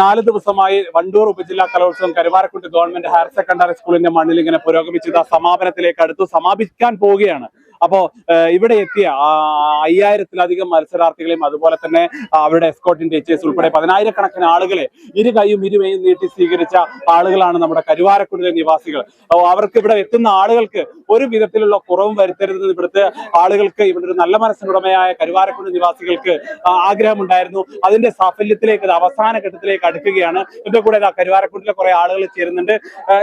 നാല് ദിവസമായി വണ്ടൂർ ഉപജില്ലാ കലോത്സവം കരുവാരക്കുണ്ട് ഗവൺമെന്റ് ഹയർ സെക്കൻഡറി സ്കൂളിന്റെ മണ്ണിൽ ഇങ്ങനെ പുരോഗമിച്ചത് സമാപനത്തിലേക്ക് അടുത്ത് സമാപിക്കാൻ പോവുകയാണ്. അപ്പോ ഇവിടെ എത്തിയ അയ്യായിരത്തിലധികം മത്സരാർത്ഥികളെയും അതുപോലെ തന്നെ അവരുടെ എസ്കോട്ടിന്റെ ടീച്ചേഴ്സ് ഉൾപ്പെടെ പതിനായിരക്കണക്കിന് ആളുകളെ ഇരു കൈയും ഇരുവയും നീട്ടി സ്വീകരിച്ച ആളുകളാണ് നമ്മുടെ കരുവാരക്കുടിലെ നിവാസികൾ. അവർക്ക് ഇവിടെ എത്തുന്ന ആളുകൾക്ക് ഒരു വിധത്തിലുള്ള കുറവും വരുത്തരുതെന്ന് ഇവിടുത്തെ ആളുകൾക്ക്. ഇവിടെ ഒരു നല്ല മനസ്സിനുടമയായ കരുവാരക്കുടി നിവാസികൾക്ക് ആഗ്രഹമുണ്ടായിരുന്നു. അതിന്റെ സാഫല്യത്തിലേക്ക് അവസാന ഘട്ടത്തിലേക്ക് അടുക്കുകയാണ്. ഇതിന്റെ കൂടെ ഇതാ കരുവാരക്കുണ്ടിലെ കുറെ ആളുകൾ ചേരുന്നുണ്ട്.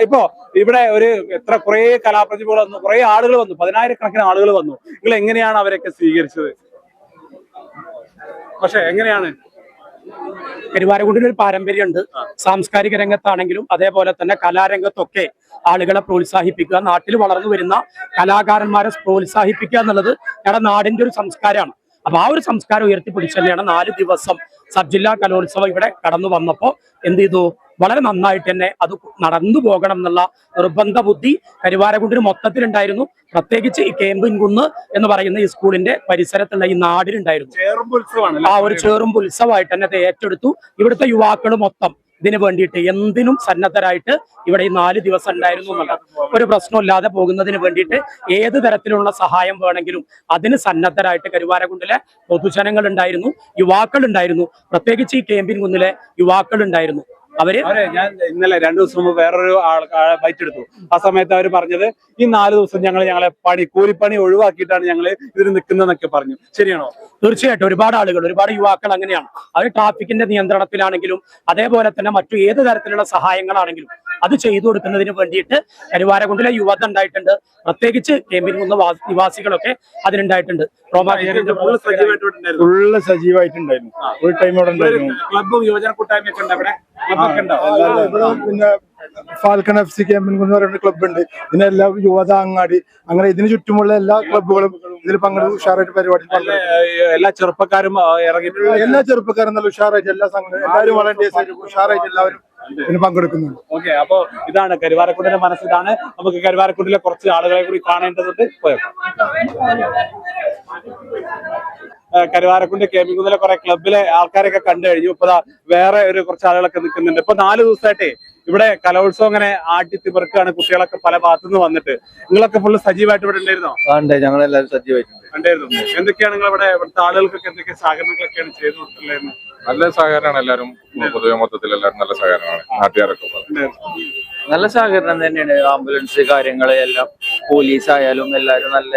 ഇപ്പോ ഇവിടെ ഒരു എത്ര കുറെ കലാപ്രതിഭകൾ വന്നു കുറെ ആളുകൾ വന്നു പതിനായിരക്കണക്കിന് ആളുകൾ വന്നു. നിങ്ങൾ എങ്ങനെയാണ് അവരൊക്കെ സ്വീകരിച്ചത്? പക്ഷെ എങ്ങനെയാണ്? പെരുവാരക്കുണ്ടിന് ഒരു പാരമ്പര്യമുണ്ട് സാംസ്കാരിക രംഗത്താണെങ്കിലും അതേപോലെ തന്നെ കലാരംഗത്തൊക്കെ ആളുകളെ പ്രോത്സാഹിപ്പിക്കുക നാട്ടിൽ വളർന്നു വരുന്ന കലാകാരന്മാരെ പ്രോത്സാഹിപ്പിക്കുക എന്നുള്ളത് ഞങ്ങളുടെ നാടിന്റെ ഒരു സംസ്കാരമാണ്. അപ്പൊ ആ ഒരു സംസ്കാരം ഉയർത്തിപ്പിടിച്ച് തന്നെയാണ് നാല് ദിവസം സബ് ജില്ലാ കലോത്സവം ഇവിടെ കടന്നു വന്നപ്പോൾ എന്ത് ചെയ്തു? വളരെ നന്നായിട്ട് തന്നെ അത് നടന്നു പോകണം എന്നുള്ള നിർബന്ധ ബുദ്ധി കരിവാരകുണ്ടിന് മൊത്തത്തിലുണ്ടായിരുന്നു. പ്രത്യേകിച്ച് ഈ കേമ്പിൻകുന്ന് എന്ന് പറയുന്ന ഈ സ്കൂളിന്റെ പരിസരത്തുള്ള ഈ നാടിനുണ്ടായിരുന്നു. ആ ഒരു ചേറും ഉത്സവമായിട്ട് തന്നെ അത് ഏറ്റെടുത്തു. ഇവിടുത്തെ യുവാക്കൾ മൊത്തം ഇതിനു വേണ്ടിയിട്ട് എന്തിനും സന്നദ്ധരായിട്ട് ഇവിടെ ഈ നാല് ദിവസം ഉണ്ടായിരുന്നു എന്നുള്ളത്. ഒരു പ്രശ്നമില്ലാതെ പോകുന്നതിന് വേണ്ടിയിട്ട് ഏത് തരത്തിലുള്ള സഹായം വേണമെങ്കിലും അതിന് സന്നദ്ധരായിട്ട് കരുവാരകുണ്ടിലെ പൊതുജനങ്ങൾ ഉണ്ടായിരുന്നു യുവാക്കൾ ഉണ്ടായിരുന്നു പ്രത്യേകിച്ച് ഈ കേമ്പിൻ കുന്നിലെ യുവാക്കൾ ഉണ്ടായിരുന്നു അവർ? ഞാൻ ഇന്നലെ രണ്ടു ദിവസം മുമ്പ് വേറൊരു ആൾ ബൈറ്റ് എടുത്തു ആ സമയത്ത് അവർ പറഞ്ഞത് ഈ നാല് ദിവസം ഞങ്ങൾ ഞങ്ങളെ പണി കൂലിപ്പണി ഒഴിവാക്കിയിട്ടാണ് ഞങ്ങൾ ഇതിന് നിൽക്കുന്നതെന്നൊക്കെ പറഞ്ഞു. ശരിയാണോ? തീർച്ചയായിട്ടും ഒരുപാട് ആളുകൾ ഒരുപാട് യുവാക്കൾ അങ്ങനെയാണ്. അവർ ട്രാഫിക്കിന്റെ നിയന്ത്രണത്തിലാണെങ്കിലും അതേപോലെ തന്നെ മറ്റു ഏത് തരത്തിലുള്ള സഹായങ്ങളാണെങ്കിലും അത് ചെയ്തു കൊടുക്കുന്നതിന് വേണ്ടിയിട്ട് കരുവാരകുണ്ടിലെ യുവത ഉണ്ടായിട്ടുണ്ട് പ്രത്യേകിച്ച് കേമ്പിൽ നിന്ന് വാ- നിവാസികളൊക്കെ അതിനുണ്ടായിട്ടുണ്ട്. റോമാ ഫുള്ള് സജീവമായിട്ടുണ്ടായിരുന്നു ഫുൾ ടൈം അവിടെ ഉണ്ടായിരുന്നു. ക്ലബും യുവജന കൂട്ടായ്മയൊക്കെ ഉണ്ട് അവിടെ പിന്നെ ഫാൽക്കൺ എഫ് സി ക്യാമ്പിൻ എന്ന് പറയുന്ന ക്ലബ് ഉണ്ട്. ഇതിനെല്ലാം യുവത അങ്ങാടി അങ്ങനെ ഇതിന് ചുറ്റുമുള്ള എല്ലാ ക്ലബ്ബുകളും ഇതിൽ പങ്കെടുത്ത് ഉഷാറായിട്ട് പരിപാടി എല്ലാ ചെറുപ്പക്കാരും ഇറങ്ങിയിട്ടുള്ള ഇറങ്ങിയിട്ടുണ്ട് എല്ലാ ചെറുപ്പക്കാരും നല്ല ഉഷാറായിട്ട് എല്ലാ സംഘടന എല്ലാവരും വളണ്ടിയേഴ്സ് ഉഷാറായിട്ട് എല്ലാവരും ഇതിന് പങ്കെടുക്കുന്നുണ്ട്. ഓക്കെ അപ്പോ ഇതാണ് കരുവാരക്കുണ്ടിന്റെ മനസ്സിലാണ്. നമുക്ക് കരുവാരക്കുണ്ടിലെ കുറച്ച് ആളുകളെ കൂടി കാണേണ്ടതുണ്ട്. പോയേക്കാം കരുവാരക്കുണ്ട് കേമിക്കുന്നിലെ കുറെ ക്ലബിലെ ആൾക്കാരൊക്കെ കണ്ടു കഴിഞ്ഞു. ഇപ്പൊ വേറെ ഒരു കുറച്ച് ആളുകളൊക്കെ നിൽക്കുന്നുണ്ട്. ഇപ്പൊ നാല് ദിവസമായിട്ടേ ഇവിടെ കലോത്സവം അങ്ങനെ ആട്ടി തിമിർക്കാണ് കുട്ടികളൊക്കെ പല ഭാഗത്തുനിന്ന് വന്നിട്ട്. നിങ്ങളൊക്കെ ഫുള്ള് സജീവമായിട്ട് ഇവിടെ ഉണ്ടായിരുന്നോ? ഉണ്ട്. ഞങ്ങളെല്ലാവരും സജീവമായിട്ടുണ്ട്. ഉണ്ടായിരുന്നു. എന്തൊക്കെയാണ് നിങ്ങൾ ഇവിടെ ഇവിടുത്തെ ആളുകൾക്കൊക്കെ എന്തൊക്കെ സഹകരണങ്ങളൊക്കെയാണ് ചെയ്തു കൊടുത്തിട്ടുണ്ടായിരുന്നത് നല്ല സഹകരണമാണ് എല്ലാവരും. പൊതുവെ മൊത്തത്തിൽ എല്ലാവരും നല്ല സഹകരണമാണ്. നാട്ടുകാരൊക്കെ നല്ല സഹകരണം തന്നെയാണ്. ആംബുലൻസ് കാര്യങ്ങൾ എല്ലാം. പോലീസ് ആയാലും എല്ലാവരും നല്ല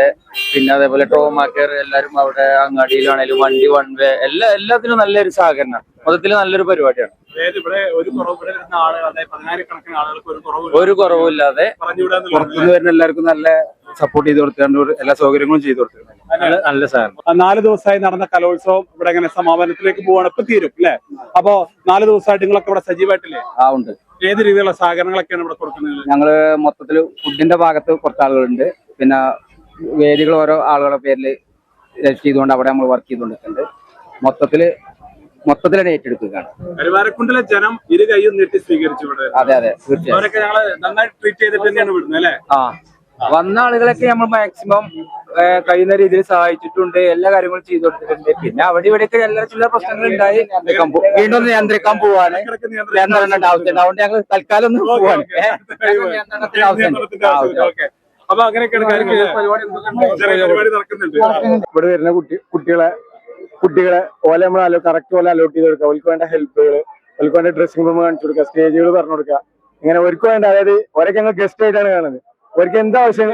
പിന്നെ അതേപോലെ ട്രോമാ കെയർ എല്ലാവരും അവിടെ അങ്ങാടിയിലാണേലും വണ്ടി വൺ വേ എല്ലാ എല്ലാത്തിനും നല്ലൊരു സഹകരണം. മൊത്തത്തിൽ നല്ലൊരു പരിപാടിയാണ്. അതായത് ഇവിടെ ഒരു കുറവ് ഇവിടെ വരുന്ന ആളുകൾ അതായത് പതിനായിരക്കണക്കിന് ആളുകൾക്ക് ഒരു കുറവ് ഒരു കുറവുമില്ലാതെ പുറത്തുനിന്ന് വരുന്ന എല്ലാവർക്കും നല്ല സപ്പോർട്ട് ചെയ്ത് കൊടുത്തുകൊണ്ട് എല്ലാ സൗകര്യങ്ങളും ചെയ്തു കൊടുത്തിട്ടുണ്ട്. നല്ല- സാധനം. നാല് ദിവസമായി നടന്ന കലോത്സവം ഇവിടെ ഇങ്ങനെ സമാപനത്തിലേക്ക് പോവാണ്. ഇപ്പൊ തീരും അല്ലെ? അപ്പോ നാല് ദിവസമായിട്ട് നിങ്ങളൊക്കെ ഇവിടെ സജീവമായിട്ടില്ലേ ആ ഉണ്ട്. ഏത് രീതിയിലുള്ള സഹകരണങ്ങളൊക്കെയാണ് ഇവിടെ കൊടുക്കുന്നത്? ഞങ്ങൾ മൊത്തത്തിൽ ഫുഡിന്റെ ഭാഗത്ത് കുറച്ച് ആളുകളുണ്ട്. പിന്നെ വേദികൾ ഓരോ ആളുകളുടെ പേരിൽ രജിസ്റ്റർ ചെയ്തുകൊണ്ട് അവിടെ നമ്മൾ വർക്ക് ചെയ്തുകൊണ്ടിരിക്കുന്നുണ്ട്. മൊത്തത്തിൽ മൊത്തത്തിൽ ഏറ്റെടുക്കുകയാണ്. കരുവാരക്കുണ്ടിലെ ജനം ഇരു കൈയും നീട്ടി സ്വീകരിച്ചു അതെ അതെ തീർച്ചയായും. ആ വന്ന ആളുകളൊക്കെ നമ്മൾ മാക്സിമം കഴിയുന്ന രീതിയിൽ സഹായിച്ചിട്ടുണ്ട് എല്ലാ കാര്യങ്ങളും ചെയ്തു കൊടുത്തിട്ടുണ്ട്. പിന്നെ അവിടെ ഇവിടെയൊക്കെ എല്ലാ ചില പ്രശ്നങ്ങൾ ഉണ്ടായി. വീണ്ടും നിയന്ത്രിക്കാൻ പോവാണ്. നിയന്ത്രണത്തിന്റെ ആവശ്യമുണ്ട്. അതുകൊണ്ട് ഞങ്ങൾ തൽക്കാലം ഒന്ന് പോവാണ്? നിയന്ത്രണത്തിന്റെ ആവശ്യമുണ്ട്. അപ്പൊ അങ്ങനെയൊക്കെയാണ് കാര്യങ്ങൾ. ഇവിടെ വരുന്ന കുട്ടി കുട്ടികളെ കുട്ടികളെ ഓലെ നമ്മൾ അലോ കറക്റ്റ് പോലെ അലോട്ട് ചെയ്ത് കൊടുക്കുക അവർക്ക് വേണ്ട ഹെൽപ്പുകൾ അവർക്ക് വേണ്ട ഡ്രസ്സിംഗ് റൂം കാണിച്ചു കൊടുക്കുക സ്റ്റേജുകൾ പറഞ്ഞു കൊടുക്കുക. ഇങ്ങനെ അവർക്ക് വേണ്ട അതായത് ഒരൊക്കെ ഞങ്ങൾ ഗസ്റ്റ് ആയിട്ടാണ് കാണുന്നത്. അവർക്ക് എന്താ ആവശ്യം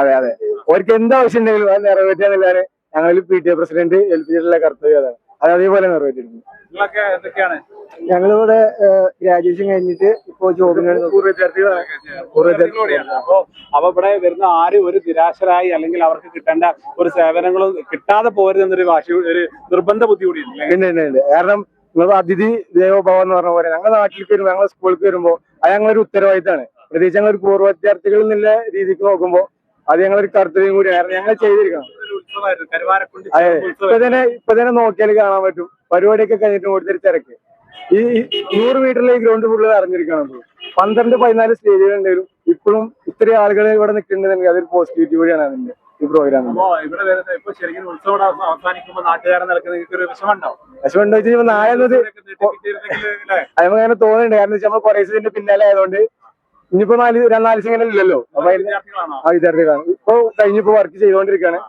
അതെ അതെ. അവർക്ക് എന്താ ആവശ്യം ഉണ്ടെങ്കിലും അത് നിറവേറ്റാന്നുള്ളതാണ് ഞങ്ങളിൽ പി ടി എ പ്രസിഡന്റ് ഏൽപ്പിച്ചിട്ടുള്ള കർത്തവ്യം അതാണ്. അത് അതേപോലെ നിറവേറ്റിരുന്നു ഞങ്ങളിവിടെ ഗ്രാജുവേഷൻ കഴിഞ്ഞിട്ട് ഇപ്പോ ജോബിന് പൂർവ വിദ്യാർത്ഥികളാണ് പൂർവ വിദ്യാർത്ഥികളോടെയാണ്. അപ്പൊ ഇവിടെ വരുന്ന ആരും ഒരു നിരാശരായി അല്ലെങ്കിൽ അവർക്ക് കിട്ടേണ്ട ഒരു സേവനങ്ങളും കിട്ടാതെ പോരുതെന്നൊരു വാശി ഒരു നിർബന്ധ ബുദ്ധി കൂടി ഉണ്ട് ഉണ്ട് ഉണ്ട് കാരണം നിങ്ങൾ അതിഥി ദേവോഭവം എന്ന് പറഞ്ഞ പോലെ ഞങ്ങൾ നാട്ടിലേക്ക് വരുമ്പോൾ ഞങ്ങൾ സ്കൂളിലേക്ക് വരുമ്പോൾ അത് ഞങ്ങളൊരു ഉത്തരവാദിത്തമാണ്. പ്രത്യേകിച്ച് ഞങ്ങൾ ഒരു പൂർവ വിദ്യാർത്ഥികൾ എന്നുള്ള രീതിക്ക് നോക്കുമ്പോൾ അത് ഞങ്ങളൊരു കർത്തവ്യം കൂടിയാണ്. കാരണം ഞങ്ങൾ ചെയ്തിരിക്കണം. അതെ ഇപ്പൊ തന്നെ ഇപ്പൊ തന്നെ നോക്കിയാൽ കാണാൻ പറ്റും. പരിപാടിയൊക്കെ കഴിഞ്ഞിട്ട് കൂടുതൽ തിരക്ക്. ഈ നൂറ് മീറ്ററിലെ ഈ ഗ്രൗണ്ട് ഫുള്ള് അറിഞ്ഞിരിക്കണം പന്ത്രണ്ട് പതിനാല് സ്റ്റേജുകൾ ഉണ്ടെങ്കിലും ഇപ്പോഴും ഇത്രയും ആളുകൾ ഇവിടെ നിൽക്കുന്നുണ്ടെങ്കിൽ അതൊരു പോസിറ്റിവിറ്റി കൂടിയാണ് അതിന്റെ ഈ പ്രോഗ്രാം വിഷമം ഉണ്ടോ നാളെ അങ്ങനെ തോന്നുന്നുണ്ട്. കാരണം വെച്ചാൽ നമ്മൾ കുറേ ഇതിന്റെ പിന്നാലെ ആയതുകൊണ്ട് ഇനിയിപ്പോ നാല് നാല് ദിവസം ഇങ്ങനെ ഇല്ലല്ലോ. അപ്പൊ വിദ്യാർത്ഥികളാണ്? ഇപ്പൊ കഴിഞ്ഞിപ്പോ വർക്ക് ചെയ്തുകൊണ്ടിരിക്കുകയാണ്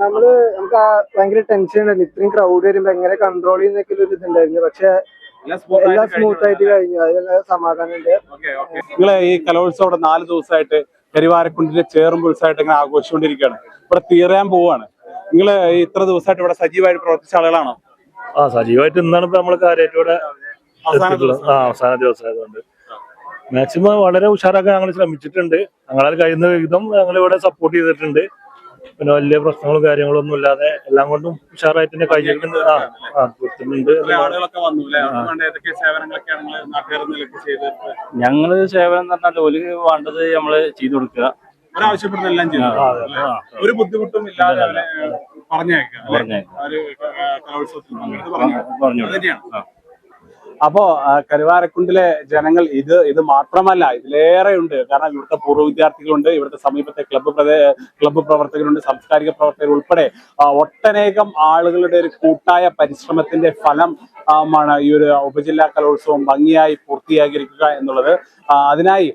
നമ്മൾ നമുക്ക് ആ ഭയങ്കര ടെൻഷൻ ഉണ്ടായിരുന്നു ഇത്രയും ക്രൗഡ് വരുമ്പോ എങ്ങനെ കൺട്രോൾ ചെയ്യുന്നൊക്കെ ഒരു ഇതുണ്ടായിരുന്നു. പക്ഷെ എല്ലാം സ്മൂത്ത് ആയിട്ട് കഴിഞ്ഞു അതിലെല്ലാം സമാധാനമുണ്ട്. നിങ്ങൾ ഈ കലോത്സവം ഇവിടെ നാല് ദിവസമായിട്ട് കരിവാരക്കുണ്ടിന്റെ ചേറും പുൽസായിട്ട് ഇങ്ങനെ ആഘോഷിച്ചുകൊണ്ടിരിക്കുകയാണ്. ഇവിടെ തീരാൻ പോവാണ്. നിങ്ങൾ ഇത്ര ദിവസമായിട്ട് ഇവിടെ സജീവമായിട്ട് പ്രവർത്തിച്ച ആളുകളാണോ? ആ സജീവമായിട്ട് ഇന്നാണ് ഇപ്പൊ നമ്മൾ കാര്യമായിട്ട് ഇവിടെ ആ അവസാന ദിവസം ആയതുകൊണ്ട് മാക്സിമം വളരെ ഉഷാറാക്കാൻ ഞങ്ങൾ ശ്രമിച്ചിട്ടുണ്ട്. ഞങ്ങളാൽ കഴിയുന്ന വിധം ഞങ്ങൾ ഇവിടെ സപ്പോർട്ട് ചെയ്തിട്ടുണ്ട്. പിന്നെ വലിയ പ്രശ്നങ്ങളും കാര്യങ്ങളും ഒന്നും ഇല്ലാതെ എല്ലാം കൊണ്ടും ഉഷാറായിട്ട് തന്നെ കഴിഞ്ഞിട്ടുണ്ട് ആ ആ ചെയ്തത്? ഞങ്ങൾ സേവനം എന്ന് പറഞ്ഞാൽ ഓൽ വേണ്ടത് നമ്മൾ ചെയ്തു കൊടുക്കുക. ഒരാവശ്യപ്പെടുന്നെല്ലാം ഒരു ബുദ്ധിമുട്ടും ഇല്ലാതെ പറഞ്ഞേക്കാം അല്ലേ? പറഞ്ഞേക്കാം. കലോത്സവത്തിൽ പറഞ്ഞു തന്നെയാണ്. അപ്പോ കരുവാരക്കുണ്ടിലെ ജനങ്ങൾ ഇത് ഇത് മാത്രമല്ല ഇതിലേറെ ഉണ്ട് കാരണം ഇവിടുത്തെ പൂർവ വിദ്യാർത്ഥികളുണ്ട് ഇവിടുത്തെ സമീപത്തെ ക്ലബ്ബ് ക്ലബ്ബ് പ്രവർത്തകരുണ്ട് സാംസ്കാരിക പ്രവർത്തകർ ഉൾപ്പെടെ ഒട്ടനേകം ആളുകളുടെ ഒരു കൂട്ടായ പരിശ്രമത്തിന്റെ ഫലം ആണ് ഈ ഒരു ഉപജില്ലാ കലോത്സവം ഭംഗിയായി പൂർത്തിയാക്കിയിരിക്കുക എന്നുള്ളത്. അതിനായി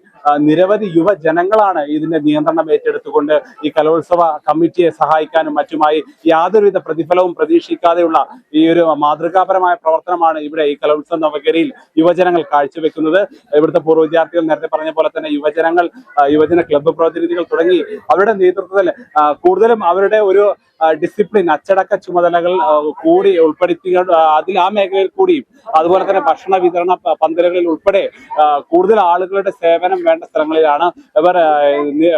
നിരവധി യുവജനങ്ങളാണ് ഇതിന്റെ നിയന്ത്രണം ഏറ്റെടുത്തുകൊണ്ട് ഈ കലോത്സവ കമ്മിറ്റിയെ സഹായിക്കാനും മറ്റുമായി യാതൊരുവിധ പ്രതിഫലവും പ്രതീക്ഷിക്കാതെയുള്ള ഈ ഒരു മാതൃകാപരമായ പ്രവർത്തനമാണ് ഇവിടെ ഈ കലോത്സവ നവകരിയിൽ യുവജനങ്ങൾ കാഴ്ചവെക്കുന്നത്. ഇവിടുത്തെ പൂർവ വിദ്യാർത്ഥികൾ നേരത്തെ പറഞ്ഞ പോലെ തന്നെ യുവജനങ്ങൾ യുവജന ക്ലബ്ബ് പ്രതിനിധികൾ തുടങ്ങി അവരുടെ നേതൃത്വത്തിൽ കൂടുതലും അവരുടെ ഒരു ഡിസിപ്ലിൻ അച്ചടക്ക ചുമതലകൾ കൂടി ഉൾപ്പെടുത്തി അതിൽ ആ മേഖലയിൽ കൂടിയും അതുപോലെ തന്നെ ഭക്ഷണ വിതരണ പന്തലുകളിൽ ഉൾപ്പെടെ കൂടുതൽ ആളുകളുടെ സേവനം വേണ്ട സ്ഥലങ്ങളിലാണ്. ഇവർ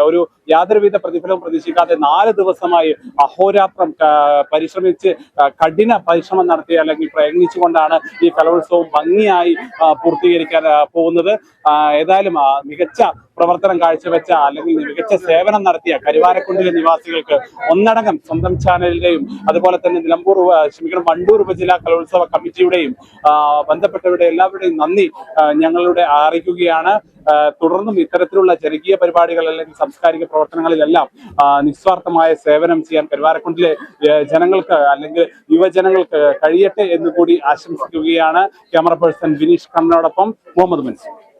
ഒരു യാതൊരുവിധ പ്രതിഫലവും പ്രതീക്ഷിക്കാതെ നാല് ദിവസമായി അഹോരാത്രം പരിശ്രമിച്ച് കഠിന പരിശ്രമം നടത്തി അല്ലെങ്കിൽ പ്രയത്നിച്ചുകൊണ്ടാണ് ഈ കലോത്സവം ഭംഗിയായി പൂർത്തീകരിക്കാൻ പോകുന്നത്. ഏതായാലും മികച്ച പ്രവർത്തനം കാഴ്ചവെച്ച അല്ലെങ്കിൽ മികച്ച സേവനം നടത്തിയ കരുവാരക്കുണ്ടിലെ നിവാസികൾക്ക് ഒന്നടങ്കം സ്വന്തം ചാനലിന്റെയും അതുപോലെ തന്നെ നിലമ്പൂർ ക്ഷമിക്കണം വണ്ടൂർ ഉപജില്ലാ കലോത്സവ കമ്മിറ്റിയുടെയും ബന്ധപ്പെട്ടവരുടെ എല്ലാവരുടെയും നന്ദി ഞങ്ങളുടെ അറിയിക്കുകയാണ്. തുടർന്നും ഇത്തരത്തിലുള്ള ജനകീയ പരിപാടികൾ അല്ലെങ്കിൽ സാംസ്കാരിക പ്രവർത്തനങ്ങളിലെല്ലാം നിസ്വാർത്ഥമായ സേവനം ചെയ്യാൻ കരുവാരക്കുണ്ടിലെ ജനങ്ങൾക്ക് അല്ലെങ്കിൽ യുവജനങ്ങൾക്ക് കഴിയട്ടെ എന്ന് കൂടി ആശംസിക്കുകയാണ് ക്യാമറ പേഴ്സൺ വിനീഷ് കണ്ണനോടൊപ്പം മുഹമ്മദ് മൻസൂർ